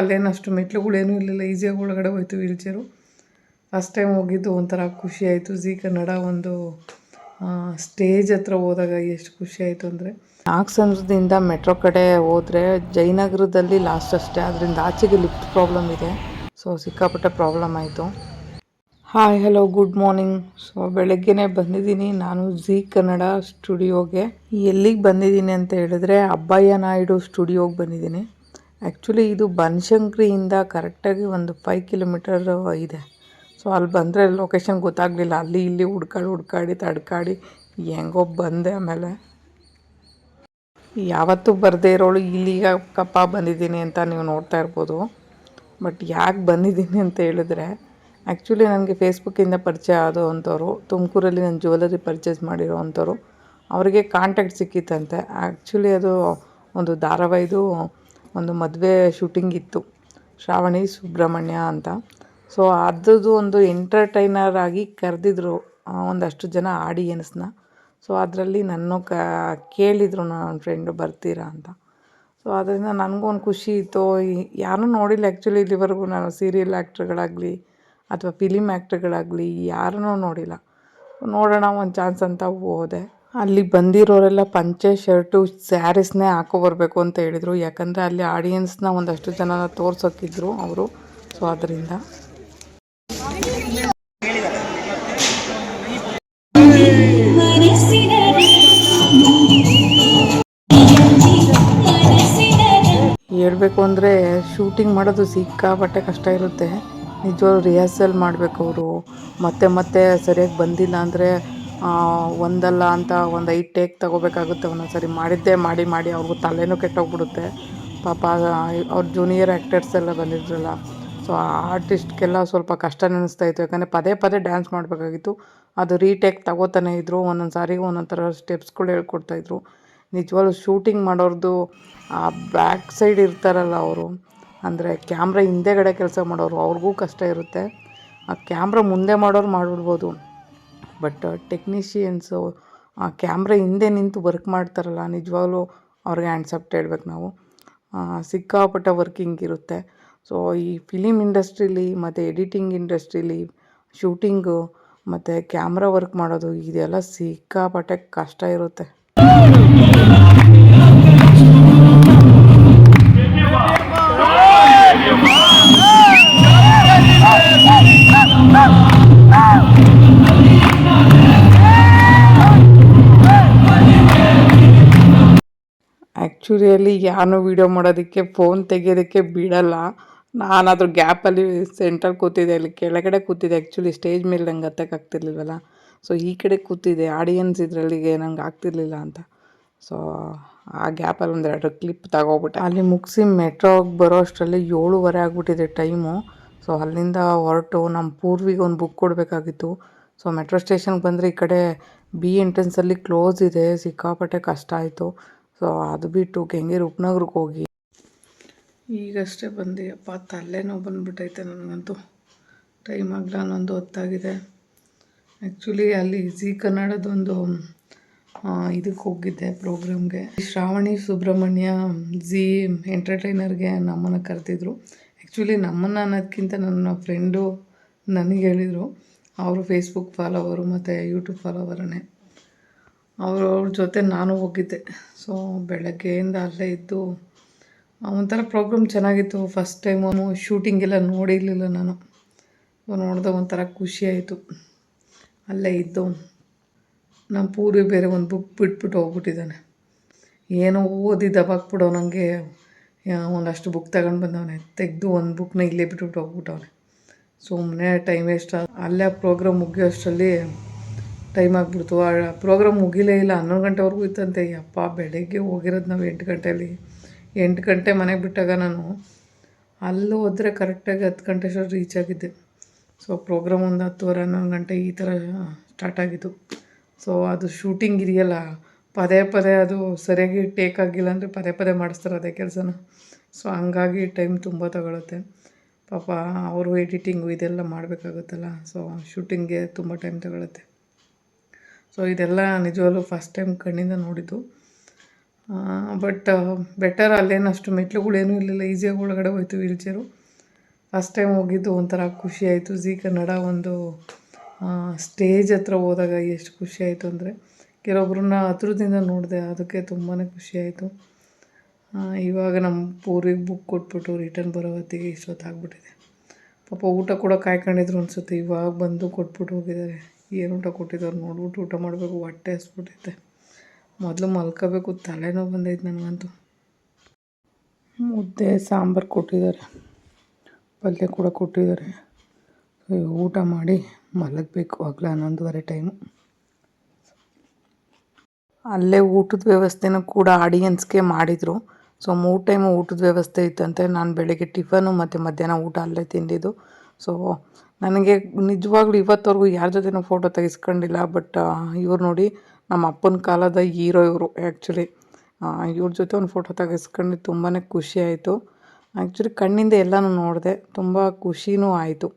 ಅಲ್ಲೇನು ಅಷ್ಟು ಮೆಟ್ಲುಗಳೇನೂ ಇರಲಿಲ್ಲ. ಈಸಿಯಾಗಿ ಒಳಗಡೆ ಹೋಯ್ತು ವೀಲ್ ಚೇರು ಫಸ್ಟ್ ಟೈಮ್ ಹೋಗಿದ್ದು ಒಂಥರ ಖುಷಿ ಆಯಿತು. ಝೀ ಕನ್ನಡ ಒಂದು ಸ್ಟೇಜ್ ಹತ್ರ ಹೋದಾಗ ಎಷ್ಟು ಖುಷಿ ಆಯಿತು ಅಂದರೆ. ನಾಗಸಂದ್ರದಿಂದ ಮೆಟ್ರೋ ಕಡೆ ಹೋದರೆ ಜಯನಗರದಲ್ಲಿ ಲಾಸ್ಟ್ ಅಷ್ಟೇ. ಅದರಿಂದ ಆಚೆಗೆ ಲಿಫ್ಟ್ ಪ್ರಾಬ್ಲಮ್ ಇದೆ. ಸೊ ಸಿಕ್ಕಾಪಟ್ಟೆ ಪ್ರಾಬ್ಲಮ್ ಆಯಿತು. Hi hello good morning so ಬೆಳಗ್ಗೆನೇ ಬಂದಿದ್ದೀನಿ. ನಾನು ಝೀ ಕನ್ನಡ ಸ್ಟುಡಿಯೋಗೆ. ಎಲ್ಲಿಗೆ ಬಂದಿದ್ದೀನಿ ಅಂತ ಹೇಳಿದ್ರೆ, ಅಬ್ಬಯ್ಯ ನಾಯ್ಡು ಸ್ಟುಡಿಯೋಗೆ ಬಂದಿದ್ದೀನಿ. ಆ್ಯಕ್ಚುಲಿ ಇದು ಬನಶಂಕರಿಯಿಂದ ಕರೆಕ್ಟಾಗಿ ಒಂದು ಫೈವ್ ಕಿಲೋಮೀಟರ್ ಇದೆ. ಸೊ ಅಲ್ಲಿ ಬಂದರೆ ಲೊಕೇಶನ್ ಗೊತ್ತಾಗಲಿಲ್ಲ. ಅಲ್ಲಿ ಇಲ್ಲಿ ಹುಡ್ಕಾಡಿ ಹುಡ್ಕಾಡಿ, ತಡ್ಕಾಡಿ ಹೆಂಗೋ ಬಂದೆ ಆಮೇಲೆ. ಯಾವತ್ತೂ ಬರದೇ ಇರೋಳು ಇಲ್ಲಿಗ ಕಪ್ಪ ಬಂದಿದ್ದೀನಿ ಅಂತ ನೀವು ನೋಡ್ತಾ ಇರ್ಬೋದು. ಬಟ್ ಯಾಕೆ ಬಂದಿದ್ದೀನಿ ಅಂತ ಹೇಳಿದ್ರೆ ಆ್ಯಕ್ಚುಲಿ ನನಗೆ ಫೇಸ್ಬುಕ್ಕಿಂದ ಪರಿಚಯ ಆದೋವಂಥವ್ರು, ತುಮಕೂರಲ್ಲಿ ನಾನು ಜ್ಯುವೆಲರಿ ಪರ್ಚೇಸ್ ಮಾಡಿರೋ ಅಂಥವ್ರು ಅವರಿಗೆ ಕಾಂಟ್ಯಾಕ್ಟ್ ಸಿಕ್ಕಿತ್ತಂತೆ. ಆ್ಯಕ್ಚುಲಿ ಅದು ಒಂದು ಧಾರಾವಾಹಿದು ಒಂದು ಮದುವೆ ಶೂಟಿಂಗ್ ಇತ್ತು. ಶ್ರಾವಣಿ ಸುಬ್ರಹ್ಮಣ್ಯ ಅಂತ. ಸೊ ಅದ್ರದ್ದು ಒಂದು ಎಂಟರ್ಟೈನರ್ ಆಗಿ ಕರೆದಿದ್ರು ಒಂದಷ್ಟು ಜನ ಆಡಿಯನ್ಸ್ನ ಸೊ ಅದರಲ್ಲಿ ನನ್ನ ಕ, ಕೇಳಿದರು ನನ್ನ ಫ್ರೆಂಡು ಬರ್ತೀರಾ ಅಂತ. ಸೊ ಅದರಿಂದ ನನಗೂ ಒಂದು ಖುಷಿ ಇತ್ತು. ಯಾರೂ ನೋಡಿಲ್ಲ ಆ್ಯಕ್ಚುಲಿ ಇಲ್ಲಿವರೆಗೂ ನಾನು ಸೀರಿಯಲ್ ಆ್ಯಕ್ಟ್ರ್ಗಳಾಗಲಿ ಅಥವಾ ಫಿಲಿಮ್ ಆ್ಯಕ್ಟ್ರ್ಗಳಾಗಲಿ ಯಾರನ್ನೂ ನೋಡಿಲ್ಲ. ನೋಡೋಣ, ಒಂದು ಚಾನ್ಸ್ ಅಂತ ಹೋದೆ. ಅಲ್ಲಿ ಬಂದಿರೋರೆಲ್ಲ ಪಂಚೆ, ಶರ್ಟು, ಸ್ಯಾರೀಸ್ನೇ ಹಾಕೊಬರ್ಬೇಕು ಅಂತ ಹೇಳಿದರು. ಯಾಕಂದರೆ ಅಲ್ಲಿ ಆಡಿಯನ್ಸ್ನ ಒಂದಷ್ಟು ಜನ ತೋರ್ಸೋಕ್ಕಿದ್ರು ಅವರು. ಸೊ ಅದರಿಂದ ಹೇಳಬೇಕು ಅಂದರೆ ಶೂಟಿಂಗ್ ಮಾಡೋದು ಸಿಕ್ಕಾಪಟ್ಟೆ ಕಷ್ಟ ಇರುತ್ತೆ. ನಿಜವಾಗ್ಲೂ ರಿಹರ್ಸಲ್ ಮಾಡಬೇಕು ಅವರು. ಮತ್ತೆ ಮತ್ತೆ ಸರಿಯಾಗಿ ಬಂದಿಲ್ಲ ಅಂದರೆ ಒಂದಲ್ಲ ಅಂತ ಒಂದು ಐದು ಟೇಕ್ ತಗೋಬೇಕಾಗುತ್ತೆ ಒಂದೊಂದು ಸರಿ ಮಾಡಿದ್ದೇ ಮಾಡಿ ಮಾಡಿ ಅವ್ರಿಗೂ ತಲೆನೂ ಕೆಟ್ಟೋಗ್ಬಿಡುತ್ತೆ. ಪಾಪ, ಅವ್ರ ಜೂನಿಯರ್ ಆ್ಯಕ್ಟರ್ಸ್ ಎಲ್ಲ ಬಂದಿದ್ರಲ್ಲ. ಸೊ ಆ ಆರ್ಟಿಸ್ಟ್ಗೆಲ್ಲ ಸ್ವಲ್ಪ ಕಷ್ಟ ಅನ್ನಿಸ್ತಾ ಇತ್ತು. ಯಾಕಂದರೆ ಪದೇ ಪದೇ ಡ್ಯಾನ್ಸ್ ಮಾಡಬೇಕಾಗಿತ್ತು. ಅದು ರೀಟೇಕ್ ತಗೋತಾನೆ ಇದ್ದರು ಒಂದೊಂದು ಸಾರಿಗೆ ಒಂದೊಂದು ಥರ ಸ್ಟೆಪ್ಸ್ಗಳು ಹೇಳ್ಕೊಡ್ತಾಯಿದ್ರು ನಿಜವಾಗ್ಲೂ ಶೂಟಿಂಗ್ ಮಾಡೋರ್ದು, ಆ ಬ್ಯಾಕ್ ಸೈಡ್ ಇರ್ತಾರಲ್ಲ ಅವರು. ಅಂದರೆ ಕ್ಯಾಮ್ರಾ ಹಿಂದೆಗಡೆ ಕೆಲಸ ಮಾಡೋರು, ಅವ್ರಿಗೂ ಕಷ್ಟ ಇರುತ್ತೆ. ಆ ಕ್ಯಾಮ್ರಾ ಮುಂದೆ ಮಾಡೋರು ಮಾಡಿಬಿಡ್ಬೋದು. ಬಟ್ ಟೆಕ್ನಿಷಿಯನ್ಸು ಆ ಕ್ಯಾಮ್ರ ಹಿಂದೆ ನಿಂತು ವರ್ಕ್ ಮಾಡ್ತಾರಲ್ಲ, ನಿಜವಾಗ್ಲೂ ಅವ್ರಿಗೆ ಆ್ಯಂಡ್ಸಪ್ಟ್ ಹೇಳ್ಬೇಕು ನಾವು. ಸಿಕ್ಕಾಪಟ್ಟ ವರ್ಕಿಂಗ್ ಇರುತ್ತೆ. ಸೊ ಈ ಫಿಲಿಮ್ ಇಂಡಸ್ಟ್ರೀಲಿ ಮತ್ತು ಎಡಿಟಿಂಗ್ ಇಂಡಸ್ಟ್ರೀಲಿ ಶೂಟಿಂಗು ಮತ್ತು ಕ್ಯಾಮ್ರಾ ವರ್ಕ್ ಮಾಡೋದು, ಇದೆಲ್ಲ ಸಿಕ್ಕಾಪಟ್ಟೆ ಕಷ್ಟ ಇರುತ್ತೆ. ಆ್ಯಕ್ಚುಲಿಯಲ್ಲಿ ಯಾರನ್ನೂ ವೀಡಿಯೋ ಮಾಡೋದಕ್ಕೆ ಫೋನ್ ತೆಗಿಯೋದಕ್ಕೆ ಬಿಡಲ್ಲ. ನಾನಾದರೂ ಗ್ಯಾಪಲ್ಲಿ ಸೆಂಟರ್ ಕೂತಿದ್ದೆ, ಅಲ್ಲಿ ಕೆಳಗಡೆ ಕೂತಿದ್ದೆ. ಆ್ಯಕ್ಚುಲಿ ಸ್ಟೇಜ್ ಮೇಲೆ ನಂಗೆ ಹತ್ತಕ್ಕಾಗ್ತಿರ್ಲಿಲ್ವಲ್ಲ ಸೊ ಈ ಕಡೆ ಕೂತಿದ್ದೆ. ಆಡಿಯನ್ಸ್ ಇದರಲ್ಲಿಗೆ ನಂಗೆ ಆಗ್ತಿರ್ಲಿಲ್ಲ ಅಂತ. ಸೊ ಆ ಗ್ಯಾಪಲ್ಲಿ ಒಂದೆರಡು ಕ್ಲಿಪ್ ತಗೋಗ್ಬಿಟ್ಟೆ ಅಲ್ಲಿ ಮುಗಿಸಿ ಮೆಟ್ರೋಗೆ ಬರೋ ಅಷ್ಟರಲ್ಲಿ ಏಳುವರೆ ಆಗಿಬಿಟ್ಟಿದೆ ಟೈಮು ಸೊ ಅಲ್ಲಿಂದ ಹೊರಟು ನಮ್ಮ ಪೂರ್ವಿಗೆ ಒಂದು ಬುಕ್ ಕೊಡಬೇಕಾಗಿತ್ತು. ಸೊ ಮೆಟ್ರೋ ಸ್ಟೇಷನ್ಗೆ ಬಂದರೆ ಈ ಕಡೆ ಬಿ ಎಂಟ್ರೆನ್ಸಲ್ಲಿ ಕ್ಲೋಸ್ ಇದೆ. ಸಿಕ್ಕಾಪಟ್ಟೆ ಕಷ್ಟ ಆಯಿತು. ಸೊ ಅದು ಬಿಟ್ಟು ಕೆಂಗೇರಿ ಉಪನಗರಕ್ಕೆ ಹೋಗಿ. ಈಗಷ್ಟೇ ಬಂದು ಅಪ್ಪ ತಲೆನೋವು ಬಂದುಬಿಟ್ಟೈತೆ ನನಗಂತೂ. ಟೈಮ್ ಆಗಲ್ಲ ಅನ್ನೊಂದು ಹೊತ್ತಾಗಿದೆ. ಆ್ಯಕ್ಚುಲಿ ಅಲ್ಲಿ ಜಿ ಕನ್ನಡದೊಂದು ಇದಕ್ಕೆ ಹೋಗಿದ್ದೆ ಪ್ರೋಗ್ರಾಮ್ಗೆ. ಶ್ರಾವಣಿ ಸುಬ್ರಹ್ಮಣ್ಯ ಝೀ ಎಂಟರ್ಟೈನರ್ಗೆ ನಮ್ಮನ್ನು ಕರೆದಿದ್ರು. ಆ್ಯಕ್ಚುಲಿ ನಮ್ಮನ್ನು ಅನ್ನೋದಕ್ಕಿಂತ ನನ್ನ ಫ್ರೆಂಡು ನನಗೆ ಹೇಳಿದರು. ಅವರು ಫೇಸ್ಬುಕ್ ಫಾಲೋವರು ಮತ್ತು ಯೂಟ್ಯೂಬ್ ಫಾಲೋವರೇ ಅವರು ಅವ್ರ ಜೊತೆ ನಾನು ಹೋಗಿದ್ದೆ. ಸೊ ಬೆಳಗ್ಗೆಯಿಂದ ಅಲ್ಲೇ ಇದ್ದು ಒಂಥರ ಪ್ರೋಗ್ರಾಮ್ ಚೆನ್ನಾಗಿತ್ತು. ಫಸ್ಟ್ ಟೈಮು ಶೂಟಿಂಗ್ ಎಲ್ಲ ನೋಡಿರಲಿಲ್ಲ ನಾನು. ನೋಡಿದೆ ಒಂಥರ ಖುಷಿ ಆಯಿತು. ಅಲ್ಲೇ ಇದ್ದು, ನಮ್ಮ ಪೂರ್ವಿ ಬೇರೆ ಒಂದು ಬುಕ್ ಬಿಟ್ಬಿಟ್ಟು ಹೋಗ್ಬಿಟ್ಟಿದ್ದಾನೆ. ಏನೋ ಓದಿ ದಬಾಕ್ಬಿಡೋ ನನಗೆ ಒಂದಷ್ಟು ಬುಕ್ ತಗೊಂಡು ಬಂದವನೆ. ತೆಗೆದು ಒಂದು ಬುಕ್ನ ಇಲ್ಲೇ ಬಿಟ್ಬಿಟ್ಟು ಹೋಗ್ಬಿಟ್ಟವನೆ. ಸುಮ್ಮನೆ ಟೈಮ್ ವೇಸ್ಟ್ ಅಲ್ಲೇ ಪ್ರೋಗ್ರಾಮ್ ಮುಗಿಯೋಷ್ಟರಲ್ಲಿ ಟೈಮ್ ಆಗಿಬಿಡ್ತು. ಆ ಪ್ರೋಗ್ರಾಮ್ ಮುಗಿಲೇ ಇಲ್ಲ. ಹನ್ನೊಂದು ಗಂಟೆವರೆಗೂ ಇತ್ತಂತೆ. ಯಪ್ಪ, ಬೆಳಗ್ಗೆ ಹೋಗಿರೋದು ನಾವು ಎಂಟು ಗಂಟೆಯಲ್ಲಿ ಎಂಟು ಗಂಟೆ ಮನೆಗೆ ಬಿಟ್ಟಾಗ ನಾನು ಅಲ್ಲಿ ಹೋದರೆ ಕರೆಕ್ಟಾಗಿ ಹತ್ತು ಗಂಟೆ ಅಷ್ಟೊತ್ತು ರೀಚ್ ಆಗಿದ್ದೆ. ಸೊ ಪ್ರೋಗ್ರಾಮ್ ಒಂದು ಹತ್ತುವರೆ, ಹನ್ನೊಂದು ಗಂಟೆ ಈ ಥರ ಸ್ಟಾರ್ಟ್ ಆಗಿತ್ತು. ಸೊ ಅದು ಶೂಟಿಂಗ್ ಇದೆಯಲ್ಲ, ಪದೇ ಪದೇ ಅದು ಸರಿಯಾಗಿ ಟೇಕ್ ಆಗಿಲ್ಲ ಅಂದರೆ ಪದೇ ಪದೇ ಮಾಡಿಸ್ತಾರೆ ಅದೇ ಕೆಲಸನ. ಸೊ ಹಂಗಾಗಿ ಟೈಮ್ ತುಂಬ ತಗೊಳುತ್ತೆ. ಪಾಪ, ಅವರು ಎಡಿಟಿಂಗು ಇದೆಲ್ಲ ಮಾಡಬೇಕಾಗುತ್ತಲ್ಲ. ಸೊ ಶೂಟಿಂಗ್ಗೆ ತುಂಬ ಟೈಮ್ ತಗೊಳುತ್ತೆ. ಸೊ ಇದೆಲ್ಲ ನಿಜವಾಗ್ಲೂ ಫಸ್ಟ್ ಟೈಮ್ ಕಣ್ಣಿಂದ ನೋಡಿದ್ದು. ಬಟ್ ಬೆಟರ್ ಅಲ್ಲೇನು ಅಷ್ಟು ಮೆಟ್ಲುಗಳೇನು ಇರಲಿಲ್ಲ. ಈಸಿಯಾಗಿ ಒಳಗಡೆ ಹೋಯ್ತು ವೀಲ್ ಚೇರು ಫಸ್ಟ್ ಟೈಮ್ ಹೋಗಿದ್ದು ಒಂಥರ ಖುಷಿ ಆಯಿತು. ಜಿ ಕನ್ನಡ ಒಂದು ಸ್ಟೇಜ್ ಹತ್ರ ಹೋದಾಗ ಎಷ್ಟು ಖುಷಿ ಆಯಿತು ಅಂದರೆ, ಕೆಲವೊಬ್ರನ್ನ ಹತ್ರದಿಂದ ನೋಡಿದೆ, ಅದಕ್ಕೆ ತುಂಬಾ ಖುಷಿ ಆಯಿತು. ಇವಾಗ ನಮ್ಮ ಊರಿಗೆ ಬುಕ್ ಕೊಟ್ಬಿಟ್ಟು ರಿಟರ್ನ್ ಬರೋ ಹೊತ್ತಿಗೆ ಇಷ್ಟೊತ್ತಾಗ್ಬಿಟ್ಟಿದೆ. ಪಾಪ ಊಟ ಕೂಡ ಕಾಯ್ಕೊಂಡಿದ್ರು ಅನಿಸುತ್ತೆ. ಇವಾಗ ಬಂದು ಕೊಟ್ಬಿಟ್ಟು ಹೋಗಿದ್ದಾರೆ. ಏನು ಊಟ ಕೊಟ್ಟಿದ್ದಾರೆ ನೋಡ್ಬಿಟ್ಟು ಊಟ ಮಾಡಬೇಕು, ಹೊಟ್ಟೆ ಹಸ್ಬಿಟ್ಟೈತೆ. ಮೊದಲು ಮಲ್ಕೋಬೇಕು, ತಲೆನೋವು ಬಂದೈತೆ ನನಗಂತೂ. ಮುದ್ದೆ, ಸಾಂಬಾರು ಕೊಟ್ಟಿದ್ದಾರೆ, ಪಲ್ಯ ಕೂಡ ಕೊಟ್ಟಿದ್ದಾರೆ. ಊಟ ಮಾಡಿ ಮಲಗಬೇಕು ಆಗಲ ಹನ್ನೊಂದುವರೆ ಟೈಮು. ಅಲ್ಲೇ ಊಟದ ವ್ಯವಸ್ಥೆನೂ ಕೂಡ ಆಡಿಯನ್ಸ್ಗೆ ಮಾಡಿದರು. ಸೊ, ಮೂರು ಟೈಮು ಊಟದ ವ್ಯವಸ್ಥೆ ಇತ್ತಂತೆ. ನಾನು ಬೆಳಗ್ಗೆ ಟಿಫನು ಮತ್ತು ಮಧ್ಯಾಹ್ನ ಊಟ ಅಲ್ಲೇ ತಿಂದಿದ್ದು. ಸೊ ನನಗೆ ನಿಜವಾಗ್ಲೂ ಇವತ್ತವರೆಗೂ ಯಾರ ಜೊತೆನೂ ಫೋಟೋ ತೆಗೆಸ್ಕೊಂಡಿಲ್ಲ ಬಟ್ ಇವ್ರು ನೋಡಿ ನಮ್ಮ ಅಪ್ಪನ ಕಾಲದ ಹೀರೋ ಇವರು ಆ್ಯಕ್ಚುಲಿ ಇವ್ರ ಜೊತೆ ಒಂದು ಫೋಟೋ ತೆಗೆಸ್ಕೊಂಡು ತುಂಬಾ ಖುಷಿ ಆಯಿತು. ಆ್ಯಕ್ಚುಲಿ ಕಣ್ಣಿಂದ ಎಲ್ಲನೂ ನೋಡಿದೆ, ತುಂಬ ಖುಷಿನೂ ಆಯಿತು.